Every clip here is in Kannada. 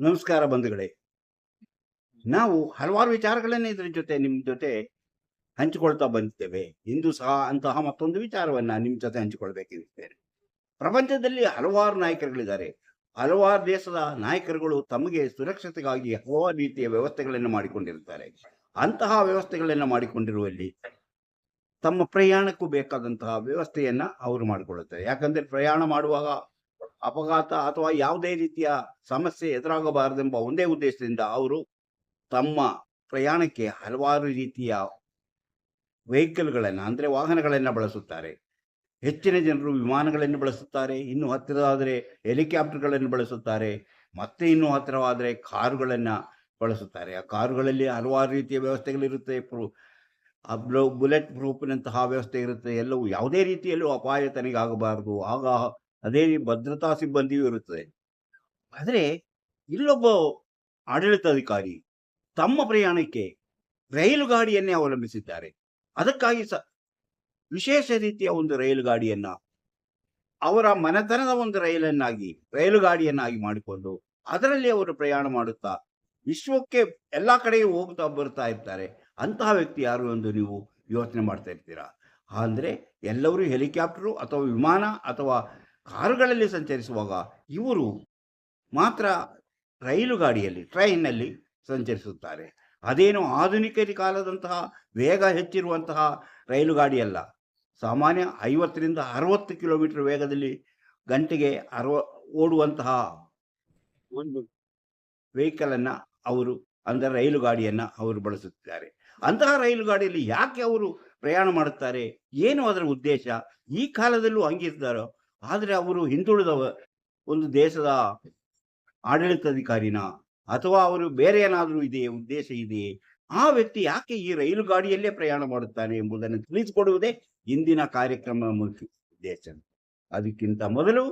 ನಮಸ್ಕಾರ ಬಂಧುಗಳೇ. ನಾವು ಹಲವಾರು ವಿಚಾರಗಳನ್ನೇ ಇದರ ಜೊತೆ ನಿಮ್ಮ ಜೊತೆ ಹಂಚಿಕೊಳ್ತಾ ಬಂದಿದ್ದೇವೆ. ಇಂದು ಸಹ ಅಂತಹ ಮತ್ತೊಂದು ವಿಚಾರವನ್ನ ನಿಮ್ಮ ಜೊತೆ ಹಂಚಿಕೊಳ್ಬೇಕೆಂದಿದ್ದೇನೆ ಪ್ರಪಂಚದಲ್ಲಿ ಹಲವಾರು ನಾಯಕರುಗಳಿದ್ದಾರೆ. ಹಲವಾರು ದೇಶದ ನಾಯಕರುಗಳು ತಮಗೆ ಸುರಕ್ಷತೆಗಾಗಿ ಹಲವಾರು ರೀತಿಯ ವ್ಯವಸ್ಥೆಗಳನ್ನು ಮಾಡಿಕೊಂಡಿರುತ್ತಾರೆ. ಅಂತಹ ವ್ಯವಸ್ಥೆಗಳನ್ನು ಮಾಡಿಕೊಂಡಿರುವಲ್ಲಿ ತಮ್ಮ ಪ್ರಯಾಣಕ್ಕೂ ಬೇಕಾದಂತಹ ವ್ಯವಸ್ಥೆಯನ್ನ ಅವರು ಮಾಡಿಕೊಳ್ಳುತ್ತಾರೆ. ಯಾಕಂದ್ರೆ ಪ್ರಯಾಣ ಮಾಡುವಾಗ ಅಪಘಾತ ಅಥವಾ ಯಾವುದೇ ರೀತಿಯ ಸಮಸ್ಯೆ ಎದುರಾಗಬಾರದೆಂಬ ಒಂದೇ ಉದ್ದೇಶದಿಂದ ಅವರು ತಮ್ಮ ಪ್ರಯಾಣಕ್ಕೆ ಹಲವಾರು ರೀತಿಯ ವೆಹಿಕಲ್ಗಳನ್ನು, ಅಂದರೆ ವಾಹನಗಳನ್ನು ಬಳಸುತ್ತಾರೆ. ಹೆಚ್ಚಿನ ಜನರು ವಿಮಾನಗಳನ್ನು ಬಳಸುತ್ತಾರೆ, ಇನ್ನು ಹತ್ತಿರವಾದರೆ ಹೆಲಿಕಾಪ್ಟರ್ಗಳನ್ನು ಬಳಸುತ್ತಾರೆ, ಮತ್ತೆ ಇನ್ನು ಹತ್ತಿರವಾದರೆ ಕಾರುಗಳನ್ನು ಬಳಸುತ್ತಾರೆ. ಆ ಕಾರುಗಳಲ್ಲಿ ಹಲವಾರು ರೀತಿಯ ವ್ಯವಸ್ಥೆಗಳಿರುತ್ತೆ ಬುಲೆಟ್ ಪ್ರೂಫ್ನಂತಹ ವ್ಯವಸ್ಥೆ ಇರುತ್ತೆ. ಎಲ್ಲವೂ ಯಾವುದೇ ರೀತಿಯಲ್ಲೂ ಅಪಾಯ ತನಗಾಗಬಾರದು ಆಗ ಅದೇ ಭದ್ರತಾ ಸಿಬ್ಬಂದಿಯೂ ಇರುತ್ತದೆ. ಆದರೆ ಇಲ್ಲೊಬ್ಬ ಆಡಳಿತಾಧಿಕಾರಿ ತಮ್ಮ ಪ್ರಯಾಣಕ್ಕೆ ರೈಲು ಗಾಡಿಯನ್ನೇ ಅವಲಂಬಿಸಿದ್ದಾರೆ. ಅದಕ್ಕಾಗಿ ಸ ವಿಶೇಷ ರೀತಿಯ ಒಂದು ರೈಲು ಗಾಡಿಯನ್ನ ಅವರ ಮನೆತನದ ಒಂದು ರೈಲನ್ನಾಗಿ, ರೈಲು ಗಾಡಿಯನ್ನಾಗಿ ಮಾಡಿಕೊಂಡು ಅದರಲ್ಲಿ ಅವರು ಪ್ರಯಾಣ ಮಾಡುತ್ತಾ ವಿಶ್ವಕ್ಕೆ ಎಲ್ಲ ಕಡೆಯೂ ಹೋಗ್ತಾ ಬರ್ತಾ ಇರ್ತಾರೆ. ಅಂತಹ ವ್ಯಕ್ತಿ ಯಾರು ಎಂದು ನೀವು ಯೋಚನೆ ಮಾಡ್ತಾ ಇರ್ತೀರಾ? ಅಂದರೆ ಎಲ್ಲರೂ ಹೆಲಿಕಾಪ್ಟರು ಅಥವಾ ವಿಮಾನ ಅಥವಾ ಕಾರುಗಳಲ್ಲಿ ಸಂಚರಿಸುವಾಗ ಇವರು ಮಾತ್ರ ರೈಲು ಗಾಡಿಯಲ್ಲಿ, ಟ್ರೈನ್ನಲ್ಲಿ ಸಂಚರಿಸುತ್ತಾರೆ. ಅದೇನು ಆಧುನಿಕ ಕಾಲದಂತಹ ವೇಗ ಹೆಚ್ಚಿರುವಂತಹ ರೈಲು ಗಾಡಿಯಲ್ಲ. ಸಾಮಾನ್ಯ ಐವತ್ತರಿಂದ ಅರವತ್ತು ಕಿಲೋಮೀಟರ್ ವೇಗದಲ್ಲಿ ಗಂಟೆಗೆ ಅರವ, ಓಡುವಂತಹ ಒಂದು ವೆಹಿಕಲನ್ನು ಅವರು, ಅಂದರೆ ರೈಲು ಗಾಡಿಯನ್ನ ಅವರು ಬಳಸುತ್ತಿದ್ದಾರೆ. ಅಂತಹ ರೈಲು ಗಾಡಿಯಲ್ಲಿ ಯಾಕೆ ಅವರು ಪ್ರಯಾಣ ಮಾಡುತ್ತಾರೆ? ಏನು ಅದರ ಉದ್ದೇಶ? ಈ ಕಾಲದಲ್ಲೂ ಹಂಗಿರ್ತಾರೋ ಆದರೆ ಅವರು ಹಿಂದುಳಿದ ಒಂದು ದೇಶದ ಆಡಳಿತಾಧಿಕಾರಿನ ಅಥವಾ ಅವರು ಬೇರೆ ಏನಾದರೂ ಇದೆಯೇ, ಉದ್ದೇಶ ಇದೆಯೇ, ಆ ವ್ಯಕ್ತಿ ಯಾಕೆ ಈ ರೈಲು ಗಾಡಿಯಲ್ಲೇ ಪ್ರಯಾಣ ಮಾಡುತ್ತಾನೆ ಎಂಬುದನ್ನು ತಿಳಿಸಿಕೊಡುವುದೇ ಇಂದಿನ ಕಾರ್ಯಕ್ರಮ ಮುಖ್ಯ ಉದ್ದೇಶ. ಅದಕ್ಕಿಂತ ಮೊದಲು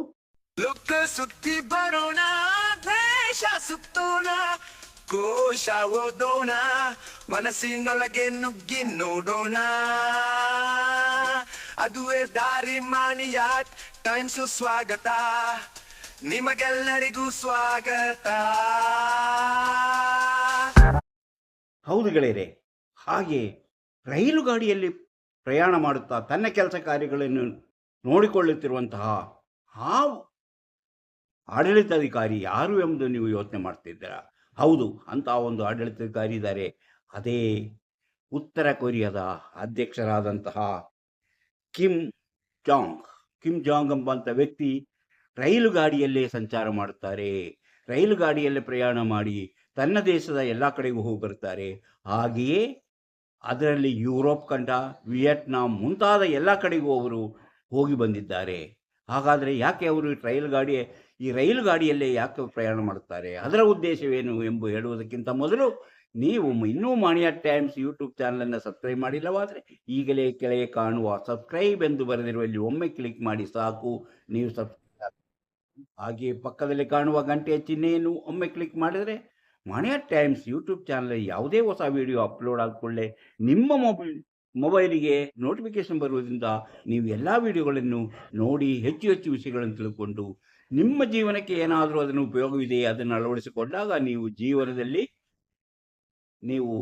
ಸುತ್ತಿ ಬರೋಣ ಸುತ್ತೋಣ, ಕೋಶ ಓದೋಣ, ಮನಸ್ಸಿನೊಳಗೆ ನುಗ್ಗಿ ನೋಡೋಣ. ಅದುವೇ ದಾರಿ ಮಾಣಿಯ ಟೈಮ್ಸು ಸ್ವಾಗತ. ನಿಮಗೆಲ್ಲರಿಗೂ ಸ್ವಾಗತ. ಹೌದು ಗೆಳೆಯರೆ, ಹಾಗೆ ರೈಲು ಗಾಡಿಯಲ್ಲಿ ಪ್ರಯಾಣ ಮಾಡುತ್ತಾ ತನ್ನ ಕೆಲಸ ಕಾರ್ಯಗಳನ್ನು ನೋಡಿಕೊಳ್ಳುತ್ತಿರುವಂತಹ ಆ ಆಡಳಿತಾಧಿಕಾರಿ ಯಾರು ಎಂಬುದು ನೀವು ಯೋಚನೆ ಮಾಡ್ತಿದ್ದೀರಾ? ಹೌದು ಅಂತಹ ಒಂದು ಆಡಳಿತಾಧಿಕಾರಿ ಇದ್ದಾರೆ. ಅದೇ ಉತ್ತರ ಕೊರಿಯಾದ ಅಧ್ಯಕ್ಷರಾದಂತಹ ಕಿಮ್ ಜಾಂಗ್ ಕಿಮ್ ಜಾಂಗ್ ಎಂಬಂಥ ವ್ಯಕ್ತಿ ರೈಲು ಗಾಡಿಯಲ್ಲೇ ಸಂಚಾರ ಮಾಡುತ್ತಾರೆ. ರೈಲು ಗಾಡಿಯಲ್ಲೇ ಪ್ರಯಾಣ ಮಾಡಿ ತನ್ನ ದೇಶದ ಎಲ್ಲ ಕಡೆಗೂ ಹೋಗಿ ಬರ್ತಾರೆ ಹಾಗೆಯೇ ಅದರಲ್ಲಿ ಯುರೋಪ್ ಖಂಡ ವಿಯೆಟ್ನಾಂ ಮುಂತಾದ ಎಲ್ಲ ಕಡೆಗೂ ಅವರು ಹೋಗಿ ಬಂದಿದ್ದಾರೆ. ಹಾಗಾದರೆ ಯಾಕೆ ಅವರು ಈ ರೈಲು ಗಾಡಿ, ಈ ರೈಲು ಗಾಡಿಯಲ್ಲೇ ಯಾಕೆ ಪ್ರಯಾಣ ಮಾಡುತ್ತಾರೆ? ಅದರ ಉದ್ದೇಶವೇನು ಎಂಬ ಹೇಳುವುದಕ್ಕಿಂತ ಮೊದಲು ನೀವು ಇನ್ನೂ ಮಾಣಿಯ ಟೈಮ್ಸ್ ಯೂಟ್ಯೂಬ್ ಚಾನಲನ್ನು ಸಬ್ಸ್ಕ್ರೈಬ್ ಮಾಡಿಲ್ಲವಾದರೆ ಈಗಲೇ ಕೆಳಗೆ ಕಾಣುವ ಸಬ್ಸ್ಕ್ರೈಬ್ ಎಂದು ಬರೆದಿರುವಲ್ಲಿ ಒಮ್ಮೆ ಕ್ಲಿಕ್ ಮಾಡಿ ಸಾಕು. ನೀವು ಸಬ್ಸ್ಕ್ರೈಬ್ ಹಾಗೆ ಪಕ್ಕದಲ್ಲಿ ಕಾಣುವ ಗಂಟೆಯ ಚಿಹ್ನೆಯನ್ನು ಒಮ್ಮೆ ಕ್ಲಿಕ್ ಮಾಡಿದರೆ ಮಾಣಿಯ ಟೈಮ್ಸ್ ಯೂಟ್ಯೂಬ್ ಚಾನಲ್ ಯಾವುದೇ ಹೊಸ ವಿಡಿಯೋ ಅಪ್ಲೋಡ್ ಆದ ನಿಮ್ಮ ಮೊಬೈಲ್, ಮೊಬೈಲಿಗೆ ನೋಟಿಫಿಕೇಶನ್ ಬರುವುದರಿಂದ ನೀವು ಎಲ್ಲ ವಿಡಿಯೋಗಳನ್ನು ನೋಡಿ ಹೆಚ್ಚು ಹೆಚ್ಚು ವಿಷಯಗಳನ್ನು ತಿಳ್ಕೊಂಡು ನಿಮ್ಮ ಜೀವನಕ್ಕೆ ಏನಾದರೂ ಅದನ್ನು ಉಪಯೋಗವಿದೆ ಅದನ್ನು ಅಳವಡಿಸಿಕೊಂಡಾಗ ನೀವು ಜೀವನದಲ್ಲಿ ನೀವು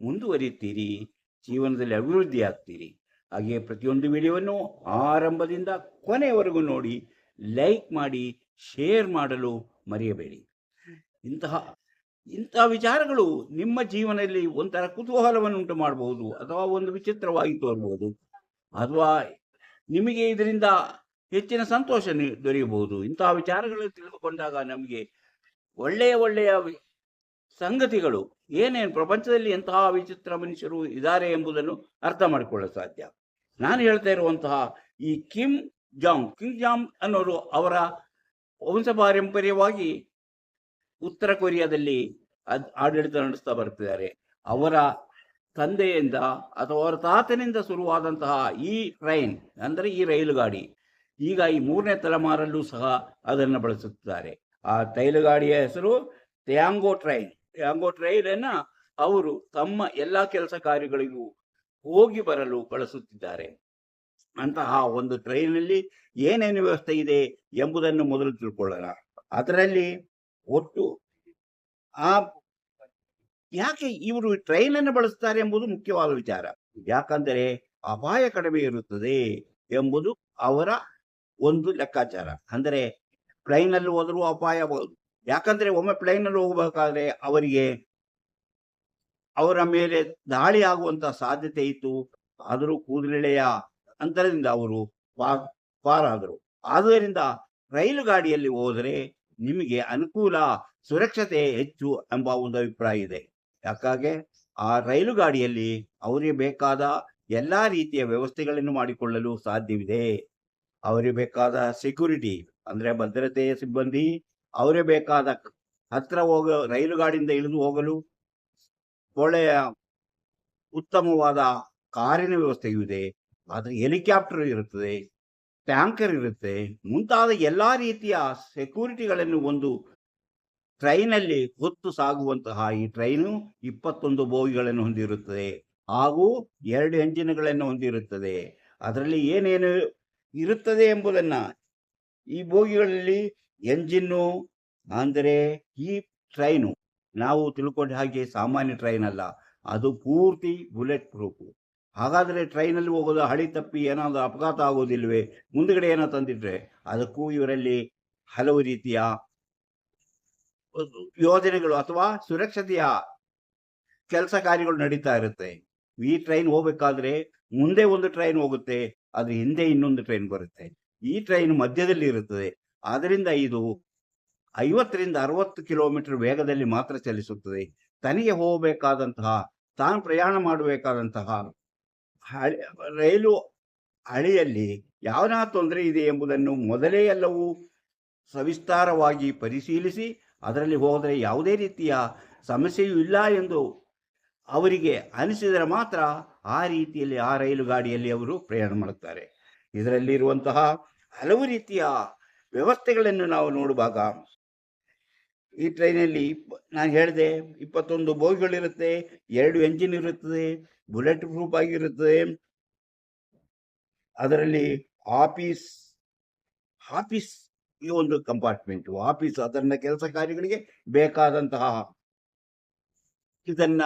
ಮುಂದುವರಿಯುತ್ತೀರಿ ಜೀವನದಲ್ಲಿ ಅಭಿವೃದ್ಧಿ ಆಗ್ತೀರಿ ಹಾಗೆ ಪ್ರತಿಯೊಂದು ವಿಡಿಯೋವನ್ನು ಆರಂಭದಿಂದ ಕೊನೆಯವರೆಗೂ ನೋಡಿ, ಲೈಕ್ ಮಾಡಿ, ಶೇರ್ ಮಾಡಲು ಮರೆಯಬೇಡಿ. ಇಂತಹ ಇಂತಹ ವಿಚಾರಗಳು ನಿಮ್ಮ ಜೀವನದಲ್ಲಿ ಒಂಥರ ಕುತೂಹಲವನ್ನು ಉಂಟು ಮಾಡಬಹುದು, ಅಥವಾ ಒಂದು ವಿಚಿತ್ರವಾಗಿ ತೋರಬಹುದು ಅಥವಾ ನಿಮಗೆ ಇದರಿಂದ ಹೆಚ್ಚಿನ ಸಂತೋಷ ದೊರೆಯಬಹುದು. ಇಂತಹ ವಿಚಾರಗಳನ್ನು ತಿಳಿದುಕೊಂಡಾಗ ನಮಗೆ ಒಳ್ಳೆಯ ಒಳ್ಳೆಯ ಸಂಗತಿಗಳು, ಏನೇನು ಪ್ರಪಂಚದಲ್ಲಿ ಎಂತಹ ವಿಚಿತ್ರ ಮನುಷ್ಯರು ಇದ್ದಾರೆ ಎಂಬುದನ್ನು ಅರ್ಥ ಮಾಡಿಕೊಳ್ಳಲು ಸಾಧ್ಯ. ನಾನು ಹೇಳ್ತಾ ಇರುವಂತಹ ಈ ಕಿಮ್ ಜಾಂಗ್ ಕಿಮ್ ಜಾಂಗ್ ಅನ್ನೋರು ಅವರ ವಂಶ ಪಾರಂಪರ್ಯವಾಗಿ ಉತ್ತರ ಕೊರಿಯಾದಲ್ಲಿ ಆಡಳಿತ ನಡೆಸ್ತಾ ಬರ್ತಿದ್ದಾರೆ. ಅವರ ತಂದೆಯಿಂದ ಅಥವಾ ಅವರ ತಾತನಿಂದ ಶುರುವಾದಂತಹ ಈ ಟ್ರೈನ್ ಅಂದರೆ ಈ ರೈಲು ಗಾಡಿ ಈಗ ಈ ಮೂರನೇ ತಲೆಮಾರಲ್ಲೂ ಸಹ ಅದನ್ನು ಬಳಸುತ್ತಿದ್ದಾರೆ. ಆ ರೈಲು ಗಾಡಿಯ ಹೆಸರು ತ್ಯಾಂಗೋ ಟ್ರೈನ್. ತ್ಯಾಂಗೋ ಟ್ರೈನನ್ನ ಅವರು ತಮ್ಮ ಎಲ್ಲ ಕೆಲಸ ಕಾರ್ಯಗಳಿಗೂ ಹೋಗಿ ಬರಲು ಬಳಸುತ್ತಿದ್ದಾರೆ. ಅಂತಹ ಒಂದು ಟ್ರೈನಲ್ಲಿ ಏನೇನು ವ್ಯವಸ್ಥೆ ಇದೆ ಎಂಬುದನ್ನು ಮೊದಲು ತಿಳ್ಕೊಳ್ಳೋಣ. ಅದರಲ್ಲಿ ಒಟ್ಟು ಆ ಯಾಕೆ ಇವರು ಟ್ರೈನ್ ಅನ್ನು ಬಳಸ್ತಾರೆ ಎಂಬುದು ಮುಖ್ಯವಾದ ವಿಚಾರ. ಯಾಕಂದರೆ ಅಪಾಯ ಕಡಿಮೆ ಇರುತ್ತದೆ ಎಂಬುದು ಅವರ ಒಂದು ಲೆಕ್ಕಾಚಾರ. ಅಂದರೆ ಟ್ರೈನಲ್ಲಿ ಹೋದರೂ ಅಪಾಯ ಬಹುದು. ಯಾಕಂದ್ರೆ ಒಮ್ಮೆ ಪ್ಲೇನ್ ಅಲ್ಲಿ ಹೋಗಬೇಕಾದ್ರೆ ಅವರಿಗೆ ಅವರ ಮೇಲೆ ದಾಳಿ ಆಗುವಂತ ಸಾಧ್ಯತೆ ಇತ್ತು. ಆದರೂ ಕೂದಲೆಳೆಯ ಅಂತರದಿಂದ ಅವರು ಪಾರಾದರು ಆದ್ದರಿಂದ ರೈಲು ಗಾಡಿಯಲ್ಲಿ ಹೋದರೆ ನಿಮಗೆ ಅನುಕೂಲ, ಸುರಕ್ಷತೆ ಹೆಚ್ಚು ಎಂಬ ಒಂದು ಅಭಿಪ್ರಾಯ ಇದೆ. ಯಾಕಾಗೆ? ಆ ರೈಲು ಗಾಡಿಯಲ್ಲಿ ಅವರಿಗೆ ಬೇಕಾದ ಎಲ್ಲಾ ರೀತಿಯ ವ್ಯವಸ್ಥೆಗಳನ್ನು ಮಾಡಿಕೊಳ್ಳಲು ಸಾಧ್ಯವಿದೆ. ಅವರಿಗೆ ಬೇಕಾದ ಸೆಕ್ಯೂರಿಟಿ ಅಂದ್ರೆ ಭದ್ರತೆಯ ಸಿಬ್ಬಂದಿ ಅವರೇ ಬೇಕಾದ ಹತ್ರ ಹೋಗ, ರೈಲು ಗಾಡಿಯಿಂದ ಇಳಿದು ಹೋಗಲು ಒಳ್ಳೆಯ ಉತ್ತಮವಾದ ಕಾರಿನ ವ್ಯವಸ್ಥೆಯೂ ಇದೆ. ಆದರೆ ಹೆಲಿಕಾಪ್ಟರ್ ಇರುತ್ತದೆ, ಟ್ಯಾಂಕರ್ ಇರುತ್ತೆ. ಮುಂತಾದ ಎಲ್ಲ ರೀತಿಯ ಸೆಕ್ಯೂರಿಟಿಗಳನ್ನು ಒಂದು ಟ್ರೈನಲ್ಲಿ ಹೊತ್ತು ಸಾಗುವಂತಹ ಈ ಟ್ರೈನು ಇಪ್ಪತ್ತೊಂದು ಬೋಗಿಗಳನ್ನು ಹೊಂದಿರುತ್ತದೆ ಹಾಗೂ ಎರಡು ಎಂಜಿನ್ಗಳನ್ನು ಹೊಂದಿರುತ್ತದೆ. ಅದರಲ್ಲಿ ಏನೇನು ಇರುತ್ತದೆ ಎಂಬುದನ್ನ ಈ ಬೋಗಿಗಳಲ್ಲಿ ಎಂಜಿನ್ನು ಅಂದರೆ ಈ ಟ್ರೈನು, ನಾವು ತಿಳ್ಕೊಂಡ ಹಾಗೆ ಸಾಮಾನ್ಯ ಟ್ರೈನ್ ಅಲ್ಲ, ಅದು ಪೂರ್ತಿ ಬುಲೆಟ್ ಪ್ರೂಫು. ಹಾಗಾದರೆ ಟ್ರೈನಲ್ಲಿ ಹೋಗೋದು ಹಳಿ ತಪ್ಪಿ ಏನಾದರೂ ಅಪಘಾತ ಆಗೋದಿಲ್ವೇ? ಮುಂದುಗಡೆ ಏನೋ ತಂದಿಟ್ರೆ ಅದಕ್ಕೂ ಇವರಲ್ಲಿ ಹಲವು ರೀತಿಯ ಯೋಜನೆಗಳು ಅಥವಾ ಸುರಕ್ಷತೆಯ ಕೆಲಸ ಕಾರ್ಯಗಳು ನಡೀತಾ ಇರುತ್ತೆ. ಈ ಟ್ರೈನ್ ಹೋಗ್ಬೇಕಾದ್ರೆ ಮುಂದೆ ಒಂದು ಟ್ರೈನ್ ಹೋಗುತ್ತೆ ಅದ್ರ ಹಿಂದೆ ಇನ್ನೊಂದು ಟ್ರೈನ್ ಬರುತ್ತೆ. ಈ ಟ್ರೈನ್ ಮಧ್ಯದಲ್ಲಿ ಇರುತ್ತದೆ. ಆದ್ದರಿಂದ ಇದು ಐವತ್ತರಿಂದ ಅರವತ್ತು ಕಿಲೋಮೀಟರ್ ವೇಗದಲ್ಲಿ ಮಾತ್ರ ಚಲಿಸುತ್ತದೆ. ತನಗೆ ಹೋಗಬೇಕಾದಂತಹ, ತಾನು ಪ್ರಯಾಣ ಮಾಡಬೇಕಾದಂತಹ ಹಳಿ, ರೈಲು ಹಳಿಯಲ್ಲಿ ಯಾವನ ತೊಂದರೆ ಇದೆ ಎಂಬುದನ್ನು ಮೊದಲೇ ಎಲ್ಲವೂ ಸವಿಸ್ತಾರವಾಗಿ ಪರಿಶೀಲಿಸಿ, ಅದರಲ್ಲಿ ಹೋದರೆ ಯಾವುದೇ ರೀತಿಯ ಸಮಸ್ಯೆಯೂ ಇಲ್ಲ ಎಂದು ಅವರಿಗೆ ಅನಿಸಿದರೆ ಮಾತ್ರ ಆ ರೀತಿಯಲ್ಲಿ ಆ ರೈಲು ಗಾಡಿಯಲ್ಲಿ ಅವರು ಪ್ರಯಾಣ ಮಾಡುತ್ತಾರೆ. ಇದರಲ್ಲಿರುವಂತಹ ಹಲವು ರೀತಿಯ ವ್ಯವಸ್ಥೆಗಳನ್ನು ನಾವು ನೋಡುವಾಗ ಈ ಟ್ರೈನಲ್ಲಿ ನಾನು ಹೇಳಿದೆ, ಇಪ್ಪತ್ತೊಂದು ಬೋಗಿಗಳಿರುತ್ತೆ ಎರಡು ಎಂಜಿನ್ ಇರುತ್ತದೆ, ಬುಲೆಟ್ ಪ್ರೂಫ್ ಆಗಿರುತ್ತದೆ. ಅದರಲ್ಲಿ ಆಫೀಸ್ ಆಫೀಸ್ ಈ ಒಂದು ಕಂಪಾರ್ಟ್ಮೆಂಟ್, ಆಫೀಸ್ ಅದನ್ನ ಕೆಲಸ ಕಾರ್ಯಗಳಿಗೆ ಬೇಕಾದಂತಹ ಇದನ್ನ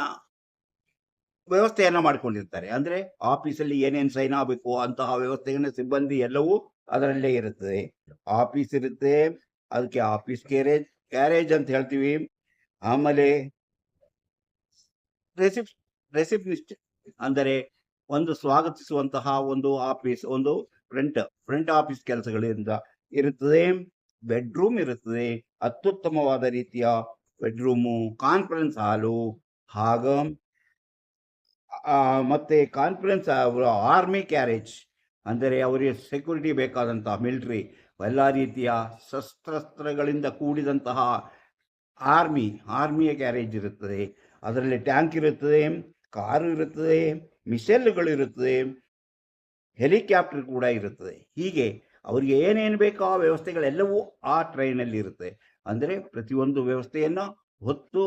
ವ್ಯವಸ್ಥೆಯನ್ನ ಮಾಡಿಕೊಂಡಿರ್ತಾರೆ. ಅಂದ್ರೆ ಆಫೀಸಲ್ಲಿ ಏನೇನು ಸೈನ್ ಆಗಬೇಕು, ಅಂತಹ ವ್ಯವಸ್ಥೆಗಳ ಸಿಬ್ಬಂದಿ ಎಲ್ಲವೂ ಅದರಲ್ಲೇ ಇರುತ್ತದೆ ಆಫೀಸ್ ಇರುತ್ತೆ. ಅದಕ್ಕೆ ಆಫೀಸ್ ಕ್ಯಾರೇಜ್ ಕ್ಯಾರೇಜ್ ಅಂತ ಹೇಳ್ತೀವಿ. ಆಮೇಲೆ ರೆಸಿಪ್ ರೆಸಿಪ್ನಿಸ್ಟ್ ಅಂದರೆ ಒಂದು ಸ್ವಾಗತಿಸುವಂತಹ ಒಂದು ಆಫೀಸ್, ಒಂದು ಫ್ರಂಟ್ ಫ್ರಂಟ್ ಆಫೀಸ್ ಕೆಲಸಗಳಿಂದ ಇರುತ್ತದೆ. ಬೆಡ್ರೂಮ್ ಇರುತ್ತದೆ. ಅತ್ಯುತ್ತಮವಾದ ರೀತಿಯ ಬೆಡ್ರೂಮು, ಕಾನ್ಫರೆನ್ಸ್ ಹಾಲು, ಹಾಗ ಮತ್ತೆ ಕಾನ್ಫರೆನ್ಸ್ ಆರ್ಮಿ ಕ್ಯಾರೇಜ್ ಅಂದರೆ ಅವರಿಗೆ ಸೆಕ್ಯೂರಿಟಿ ಬೇಕಾದಂತಹ ಮಿಲಿಟ್ರಿ ಎಲ್ಲ ರೀತಿಯ ಶಸ್ತ್ರಾಸ್ತ್ರಗಳಿಂದ ಕೂಡಿದಂತಹ ಆರ್ಮಿ ಆರ್ಮಿಯ ಕ್ಯಾರೇಜ್ ಇರುತ್ತದೆ. ಅದರಲ್ಲಿ ಟ್ಯಾಂಕ್ ಇರುತ್ತದೆ ಕಾರು ಇರುತ್ತದೆ ಮಿಸೈಲ್ಗಳು ಇರುತ್ತದೆ ಹೆಲಿಕಾಪ್ಟರ್ ಕೂಡ ಇರುತ್ತದೆ. ಹೀಗೆ ಅವರಿಗೆ ಏನೇನು ಬೇಕೋ ಆ ವ್ಯವಸ್ಥೆಗಳೆಲ್ಲವೂ ಆ ಟ್ರೈನಲ್ಲಿ ಇರುತ್ತೆ. ಅಂದರೆ ಪ್ರತಿಯೊಂದು ವ್ಯವಸ್ಥೆಯನ್ನು ಹೊತ್ತು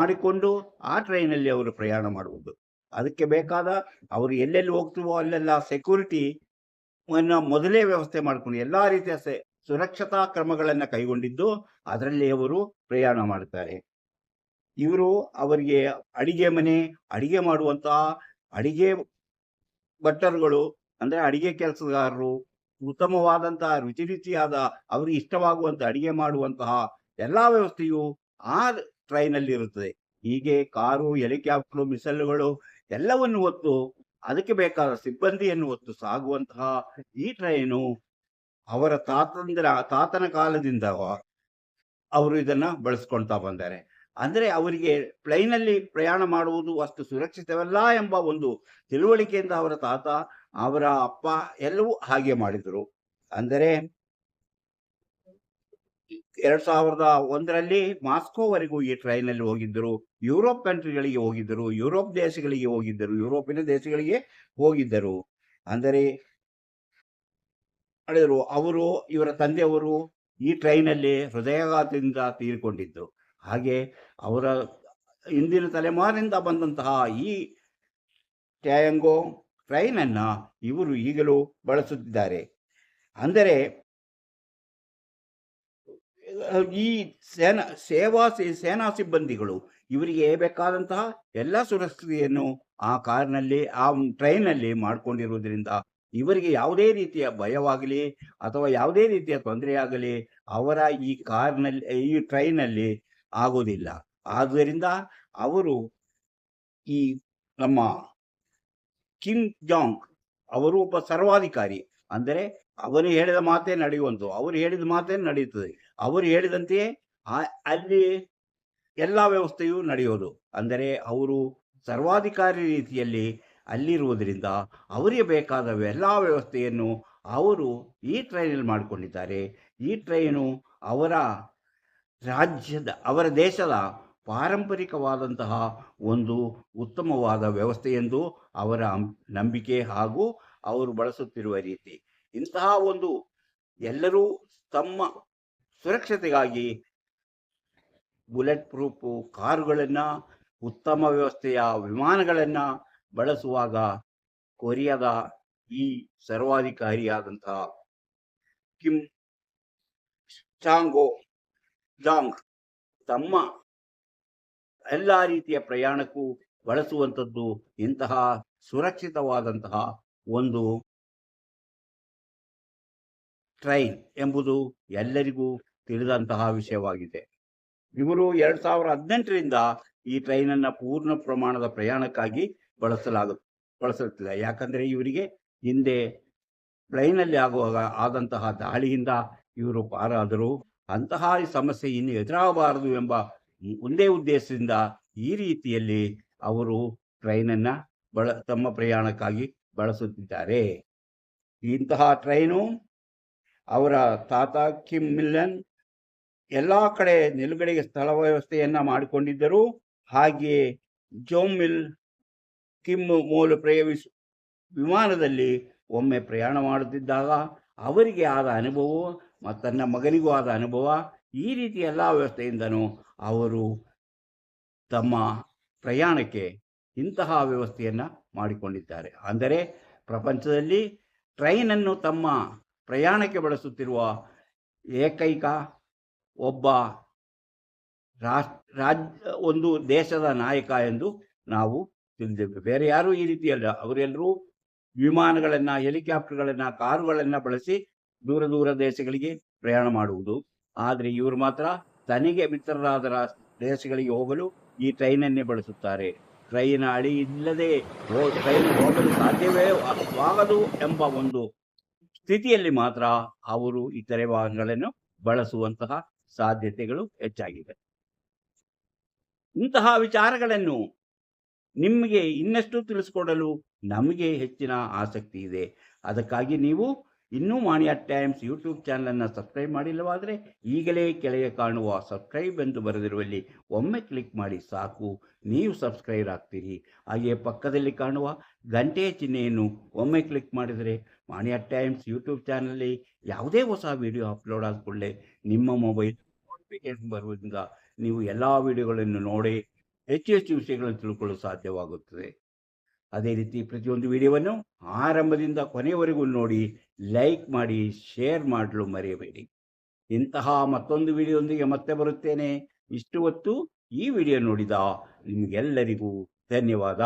ಮಾಡಿಕೊಂಡು ಆ ಟ್ರೈನಲ್ಲಿ ಅವರು ಪ್ರಯಾಣ ಮಾಡುವುದು. ಅದಕ್ಕೆ ಬೇಕಾದ, ಅವರು ಎಲ್ಲೆಲ್ಲಿ ಹೋಗ್ತೀವೋ ಅಲ್ಲೆಲ್ಲ ಸೆಕ್ಯೂರಿಟಿ ಮೊದಲೇ ವ್ಯವಸ್ಥೆ ಮಾಡಿಕೊಂಡು ಎಲ್ಲಾ ರೀತಿಯ ಸುರಕ್ಷತಾ ಕ್ರಮಗಳನ್ನು ಕೈಗೊಂಡಿದ್ದು ಅದರಲ್ಲಿ ಅವರು ಪ್ರಯಾಣ ಮಾಡುತ್ತಾರೆ ಇವರು ಅವರಿಗೆ ಅಡಿಗೆ ಮನೆ, ಅಡಿಗೆ ಮಾಡುವಂತಹ ಅಡಿಗೆ ಭಟ್ಟರುಗಳು ಅಂದ್ರೆ ಅಡಿಗೆ ಕೆಲಸಗಾರರು ಉತ್ತಮವಾದಂತಹ ರುಚಿ ರುಚಿಯಾದ ಅವರಿಗೆ ಇಷ್ಟವಾಗುವಂತ ಅಡಿಗೆ ಮಾಡುವಂತಹ ಎಲ್ಲಾ ವ್ಯವಸ್ಥೆಯು ಆ ಟ್ರೈನಲ್ಲಿ ಇರುತ್ತದೆ ಹೀಗೆ ಕಾರು ಹೆಲಿಕಾಪ್ಟರ್ ಮಿಸೈಲ್ಗಳು ಎಲ್ಲವನ್ನು ಹೊತ್ತು ಅದಕ್ಕೆ ಬೇಕಾದ ಸಿಬ್ಬಂದಿಯನ್ನು ಹೊತ್ತು ಸಾಗುವಂತಹ ಈ ಟ್ರೈನು ಅವರ ತಾತಂದ್ರ, ತಾತನ ಕಾಲದಿಂದ ಅವರು ಇದನ್ನ ಬಳಸ್ಕೊಳ್ತಾ ಬಂದಾರೆ. ಅಂದ್ರೆ ಅವರಿಗೆ ಪ್ಲೈನಲ್ಲಿ ಪ್ರಯಾಣ ಮಾಡುವುದು ಅಷ್ಟು ಸುರಕ್ಷಿತವಲ್ಲ ಎಂಬ ಒಂದು ತಿಳುವಳಿಕೆಯಿಂದ ಅವರ ತಾತ, ಅವರ ಅಪ್ಪ ಎಲ್ಲವೂ ಹಾಗೆ ಮಾಡಿದರು. ಅಂದರೆ ಎರಡ್ ಸಾವಿರದ ಒಂದರಲ್ಲಿ ಮಾಸ್ಕೋವರೆಗೂ ಈ ಟ್ರೈನಲ್ಲಿ ಹೋಗಿದ್ದರು. ಯುರೋಪ್ ಕಂಟ್ರಿಗಳಿಗೆ ಹೋಗಿದ್ದರು. ಯುರೋಪ್ ದೇಶಗಳಿಗೆ ಹೋಗಿದ್ದರು. ಯುರೋಪಿನ ದೇಶಗಳಿಗೆ ಹೋಗಿದ್ದರು. ಅಂದರೆ ನಡೆದರು ಅವರು, ಇವರ ತಂದೆಯವರು ಈ ಟ್ರೈನಲ್ಲಿ ಹೃದಯಾಘಾತದಿಂದ ತೀರಿಕೊಂಡಿದ್ದು. ಹಾಗೆ ಅವರ ಹಿಂದಿನ ತಲೆಮಾರಿನಿಂದ ಬಂದಂತಹ ಈ ಟ್ಯಾಂಗೋ ಟ್ರೈನನ್ನು ಇವರು ಈಗಲೂ ಬಳಸುತ್ತಿದ್ದಾರೆ. ಅಂದರೆ ಈ ಸೇನಾ, ಸೇವಾ ಸೇನಾ ಸಿಬ್ಬಂದಿಗಳು ಇವರಿಗೆ ಬೇಕಾದಂತಹ ಎಲ್ಲ ಸುರಕ್ಷತೆಯನ್ನು ಆ ಕಾರ್ನಲ್ಲಿ, ಆ ಟ್ರೈನಲ್ಲಿ ಮಾಡಿಕೊಂಡಿರುವುದರಿಂದ ಇವರಿಗೆ ಯಾವುದೇ ರೀತಿಯ ಭಯವಾಗಲಿ ಅಥವಾ ಯಾವುದೇ ರೀತಿಯ ತೊಂದರೆಯಾಗಲಿ ಅವರ ಈ ಕಾರ್ನಲ್ಲಿ, ಈ ಟ್ರೈನಲ್ಲಿ ಆಗೋದಿಲ್ಲ ಆದ್ದರಿಂದ ಅವರು ಈ ನಮ್ಮ ಕಿಮ್ ಜಾಂಗ್, ಅವರು ಒಬ್ಬ ಸರ್ವಾಧಿಕಾರಿ, ಅಂದರೆ ಅವರು ಹೇಳಿದ ಮಾತೇ ನಡೆಯುವಂತು, ಅವರು ಹೇಳಿದ ಮಾತೇ ನಡೆಯುತ್ತದೆ. ಅವರು ಹೇಳಿದಂತೆಯೇ ಅಲ್ಲಿ ಎಲ್ಲ ವ್ಯವಸ್ಥೆಯೂ ನಡೆಯೋದು. ಅಂದರೆ ಅವರು ಸರ್ವಾಧಿಕಾರಿ ರೀತಿಯಲ್ಲಿ ಅಲ್ಲಿರುವುದರಿಂದ ಅವರಿಗೆ ಬೇಕಾದ ಎಲ್ಲ ವ್ಯವಸ್ಥೆಯನ್ನು ಅವರು ಈ ಟ್ರೈನಲ್ಲಿ ಮಾಡಿಕೊಂಡಿದ್ದಾರೆ. ಈ ಟ್ರೈನು ಅವರ ರಾಜ್ಯದ, ಅವರ ದೇಶದ ಪಾರಂಪರಿಕವಾದಂತಹ ಒಂದು ಉತ್ತಮವಾದ ವ್ಯವಸ್ಥೆ ಎಂದು ಅವರ ನಂಬಿಕೆ ಹಾಗೂ ಅವರು ಬಳಸುತ್ತಿರುವ ರೀತಿ. ಇಂತಹ ಒಂದು ಎಲ್ಲರೂ ತಮ್ಮ ಸುರಕ್ಷತೆಗಾಗಿ ಬುಲೆಟ್ ಪ್ರೂಫ್ ಕಾರುಗಳನ್ನು, ಉತ್ತಮ ವ್ಯವಸ್ಥೆಯ ವಿಮಾನಗಳನ್ನು ಬಳಸುವಾಗ ಕೊರಿಯಾದ ಈ ಸರ್ವಾಧಿಕಾರಿಯಾದಂತಹ ಕಿಮ್ ಚಾಂಗೋ ಜಾಂಗ್ ತಮ್ಮ ಎಲ್ಲ ರೀತಿಯ ಪ್ರಯಾಣಕ್ಕೂ ಬಳಸುವಂಥದ್ದು ಇಂತಹ ಸುರಕ್ಷಿತವಾದಂತಹ ಒಂದು ಟ್ರೈನ್ ಎಂಬುದು ಎಲ್ಲರಿಗೂ ತಿಳಿದಂತಹ ವಿಷಯವಾಗಿದೆ. ಇವರು ಎರಡ್ ಸಾವಿರ ಹದಿನೆಂಟರಿಂದ ಈ ಟ್ರೈನನ್ನ ಪೂರ್ಣ ಪ್ರಮಾಣದ ಪ್ರಯಾಣಕ್ಕಾಗಿ ಬಳಸಲಾಗ ಬಳಸುತ್ತಿಲ್ಲ ಯಾಕಂದ್ರೆ ಇವರಿಗೆ ಹಿಂದೆ ಪ್ಲೈನಲ್ಲಿ ಆಗುವಾಗ ಆದಂತಹ ದಾಳಿಯಿಂದ ಇವರು ಪಾರಾದರು. ಅಂತಹ ಈ ಸಮಸ್ಯೆ ಇನ್ನು ಎದುರಾಗಬಾರದು ಎಂಬ ಒಂದೇ ಉದ್ದೇಶದಿಂದ ಈ ರೀತಿಯಲ್ಲಿ ಅವರು ಟ್ರೈನನ್ನ ಬಳ, ತಮ್ಮ ಪ್ರಯಾಣಕ್ಕಾಗಿ ಬಳಸುತ್ತಿದ್ದಾರೆ. ಇಂತಹ ಟ್ರೈನು ಅವರ ತಾತ ಕಿಮ್ ಮಿಲ್ಲನ್ ಎಲ್ಲ ಕಡೆ ನಿಲುಗಡೆಗೆ ಸ್ಥಳ ವ್ಯವಸ್ಥೆಯನ್ನ ಮಾಡಿಕೊಂಡಿದ್ದರು. ಹಾಗೆಯೇ ಜೋಮಿಲ್ ಕಿಮ್ ಮೂಲ ಪ್ರಯೋಗಿಸ ವಿಮಾನದಲ್ಲಿ ಒಮ್ಮೆ ಪ್ರಯಾಣ ಮಾಡುತ್ತಿದ್ದಾಗ ಅವರಿಗೆ ಆದ ಅನುಭವ ಮತ್ತು ತನ್ನ ಮಗನಿಗೂ ಆದ ಅನುಭವ. ಈ ರೀತಿ ಎಲ್ಲ ವ್ಯವಸ್ಥೆಯಿಂದನೂ ಅವರು ತಮ್ಮ ಪ್ರಯಾಣಕ್ಕೆ ಇಂತಹ ವ್ಯವಸ್ಥೆಯನ್ನು ಮಾಡಿಕೊಂಡಿದ್ದಾರೆ. ಅಂದರೆ ಪ್ರಪಂಚದಲ್ಲಿ ಟ್ರೈನನ್ನು ತಮ್ಮ ಪ್ರಯಾಣಕ್ಕೆ ಬಳಸುತ್ತಿರುವ ಏಕೈಕ ಒಬ್ಬ ರಾಷ್ಟ್ರ ರಾಜ್ಯ ಒಂದು ದೇಶದ ನಾಯಕ ಎಂದು ನಾವು ತಿಳಿದೇವೆ. ಬೇರೆ ಯಾರೂ ಈ ರೀತಿಯಲ್ಲ. ಅವರೆಲ್ಲರೂ ವಿಮಾನಗಳನ್ನು, ಹೆಲಿಕಾಪ್ಟರ್ಗಳನ್ನು, ಕಾರುಗಳನ್ನು ಬಳಸಿ ದೂರ ದೂರ ದೇಶಗಳಿಗೆ ಪ್ರಯಾಣ ಮಾಡುವುದು. ಆದರೆ ಇವರು ಮಾತ್ರ ತನಗೆ ಮಿತ್ರರಾದ ದೇಶಗಳಿಗೆ ಹೋಗಲು ಈ ಟ್ರೈನನ್ನೇ ಬಳಸುತ್ತಾರೆ. ಟ್ರೈನ್ ಅಳಿ ಇಲ್ಲದೆ ಟ್ರೈನ್ ಹೋಗಲು ಸಾಧ್ಯವೇ ಆಗದು ಎಂಬ ಒಂದು ಸ್ಥಿತಿಯಲ್ಲಿ ಮಾತ್ರ ಅವರು ಇತರೆ ವಾಹನಗಳನ್ನು ಬಳಸುವಂತಹ ಸಾಧ್ಯತೆಗಳು ಹೆಚ್ಚಾಗಿದೆ ಇಂತಹ ವಿಚಾರಗಳನ್ನು ನಿಮಗೆ ಇನ್ನಷ್ಟು ತಿಳಿಸ್ಕೊಡಲು ನಮಗೆ ಹೆಚ್ಚಿನ ಆಸಕ್ತಿ ಇದೆ. ಅದಕ್ಕಾಗಿ ನೀವು ಇನ್ನೂ ಮಾಣಿಯಾ ಟೈಮ್ಸ್ ಯೂಟ್ಯೂಬ್ ಚಾನಲನ್ನು ಸಬ್ಸ್ಕ್ರೈಬ್ ಮಾಡಿಲ್ಲವಾದರೆ ಈಗಲೇ ಕೆಳಗೆ ಕಾಣುವ ಸಬ್ಸ್ಕ್ರೈಬ್ ಎಂದು ಬರೆದಿರುವಲ್ಲಿ ಒಮ್ಮೆ ಕ್ಲಿಕ್ ಮಾಡಿ ಸಾಕು. ನೀವು ಸಬ್ಸ್ಕ್ರೈಬ್ ಆಗ್ತೀರಿ. ಹಾಗೆಯೇ ಪಕ್ಕದಲ್ಲಿ ಕಾಣುವ ಗಂಟೆಯ ಚಿಹ್ನೆಯನ್ನು ಒಮ್ಮೆ ಕ್ಲಿಕ್ ಮಾಡಿದರೆ ಮಾಣಿಯಾ ಟೈಮ್ಸ್ ಯೂಟ್ಯೂಬ್ ಚಾನಲ್ಲಿ ಯಾವುದೇ ಹೊಸ ವಿಡಿಯೋ ಅಪ್ಲೋಡ್ ಆದ ಕೂಡಲೇ ನಿಮ್ಮ ಮೊಬೈಲ್ ನೋಟಿಫಿಕೇಶನ್ ಬರುವುದರಿಂದ ನೀವು ಎಲ್ಲ ವಿಡಿಯೋಗಳನ್ನು ನೋಡಿ ಹೆಚ್ಚು ಹೆಚ್ಚು ವಿಷಯಗಳನ್ನು ತಿಳ್ಕೊಳ್ಳಲು ಸಾಧ್ಯವಾಗುತ್ತದೆ. ಅದೇ ರೀತಿ ಪ್ರತಿಯೊಂದು ವಿಡಿಯೋವನ್ನು ಆರಂಭದಿಂದ ಕೊನೆಯವರೆಗೂ ನೋಡಿ, ಲೈಕ್ ಮಾಡಿ, ಶೇರ್ ಮಾಡಲು ಮರೆಯಬೇಡಿ. ಇಂತಹ ಮತ್ತೊಂದು ವಿಡಿಯೋದೊಂದಿಗೆ ಮತ್ತೆ ಬರುತ್ತೇನೆ. ಇಷ್ಟು ಹೊತ್ತು ಈ ವಿಡಿಯೋ ನೋಡಿದ ನಿಮಗೆಲ್ಲರಿಗೂ ಧನ್ಯವಾದ.